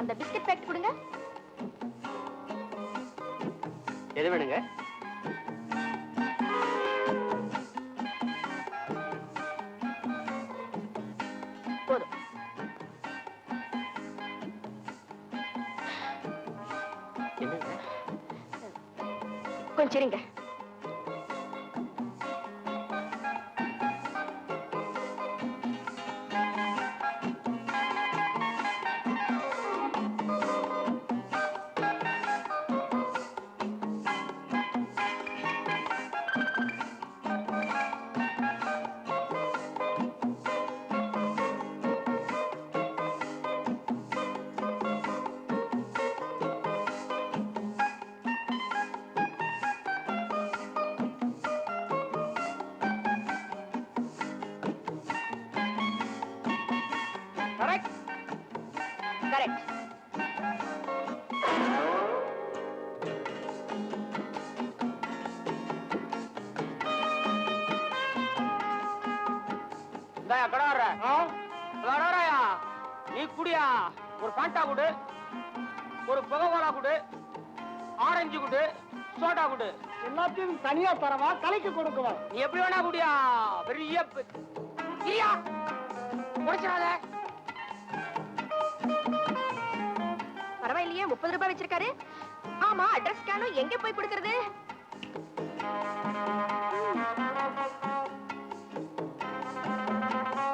அந்த biscuit packet கொடுங்க. எது வேணுங்க? போதும். கொஞ்சம் இருங்க. கரெக்ட் இந்தாயா கடை கடறாயா நீ குடியா. ஒரு பாண்டா குடு. ஒரு புகை கோலா குடு. ஆரஞ்சு குடு. சோடா குடு. எல்லாத்தையும் தனியா தரவா? கலைக்கு கொடுக்குவா? நீ எப்படி வேணா குடியா. பெரிய பெ- முப்பது ரூபாய் வச்சிருக்காரு. ஆமா அட்ரஸ் ஸ்கேனும் எங்க போய் கொடுக்கறது?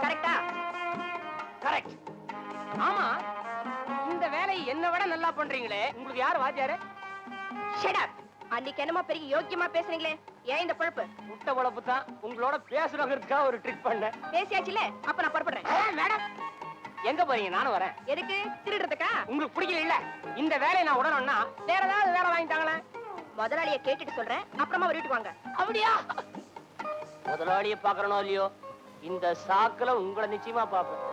கரெக்டா கரெக்ட் ஆமா இந்த வேலையை என்ன விட நல்லா பண்றீங்களே. உங்களுக்கு யார் வாத்தியாரு? அன்னைக்கு என்னமோ பெரிய யோக்கியமா பேசுறீங்களே. ஏன் இந்த பொழப்பு? முட்டை பொழப்பு தான் உங்களோட பேசுறவங்களுக்காக ஒரு ட்ரிக் பண்ணேன். பேசியாச்சுல? அப்ப நான் புறப்படுறேன். மேடம்! எங்க போறீங்க? நானும் வரேன். எதுக்கு? திருடுறதுக்கா? உங்களுக்கு பிடிக்கல இல்ல இந்த வேலையை நான் உடனேன்னா வேற ஏதாவது வேலை வாங்கிட்டாங்களே முதலாளிய கேட்டுட்டு சொல்றேன். அப்புறமா ஒரு வீட்டுக்கு வாங்க. அப்படியா? முதலாளிய பாக்குறனோ இல்லையோ? இந்த சாக்குல உங்களை நிச்சயமா பாப்பேன்